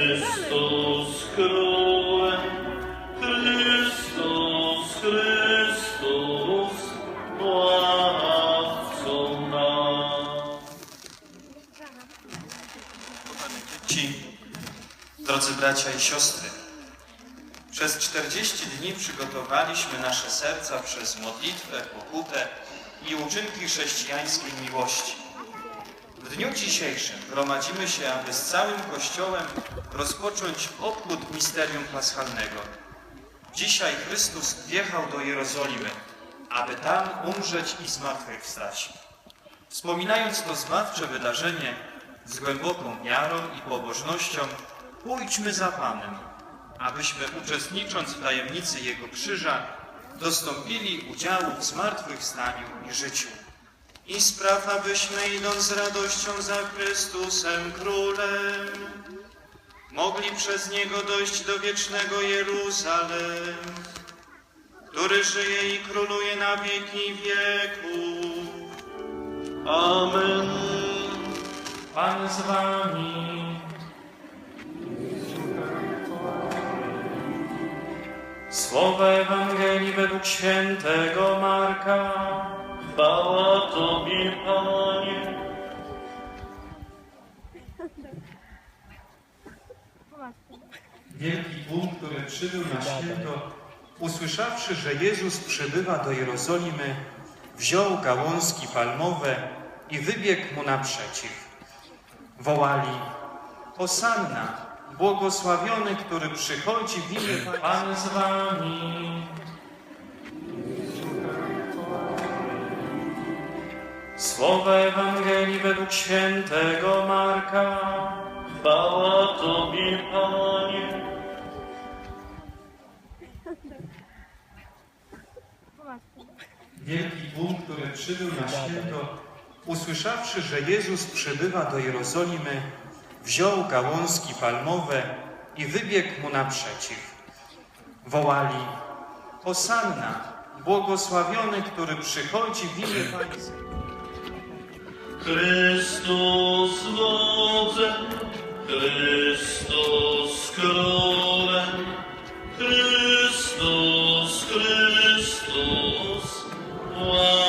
Chrystus królem, Chrystus, Chrystus, władcą drodzy bracia i siostry, przez 40 dni przygotowaliśmy nasze serca przez modlitwę, pokutę i uczynki chrześcijańskiej miłości. W dniu dzisiejszym gromadzimy się, aby z całym Kościołem rozpocząć obchód misterium paschalnego. Dzisiaj Chrystus wjechał do Jerozolimy, aby tam umrzeć i zmartwychwstać. Wspominając to zbawcze wydarzenie z głęboką wiarą i pobożnością, pójdźmy za Panem, abyśmy uczestnicząc w tajemnicy Jego krzyża, dostąpili udziału w zmartwychwstaniu i życiu. I spraw, abyśmy idąc z radością za Chrystusem Królem, mogli przez Niego dojść do wiecznego Jeruzalem, który żyje i króluje na wieki wieków. Amen. Pan z wami. Słowa Ewangelii według świętego Marka. Chwała Tobie, Panie. Wielki tłum, który przybył na święto, usłyszawszy, że Jezus przybywa do Jerozolimy, wziął gałązki palmowe i wybiegł mu naprzeciw. Wołali, Hosanna, błogosławiony, który przychodzi w imię Pan z wami. Słowa Ewangelii według świętego Marka. Chwała Tobie, Panie. Wielki tłum, który przybył na święto, usłyszawszy, że Jezus przybywa do Jerozolimy, wziął gałązki palmowe i wybiegł mu naprzeciw. Wołali, Hosanna, błogosławiony, który przychodzi w imię Pańskie. Chrystus wodze, Chrystus królem, Chrystus, Chrystus, Chrystus.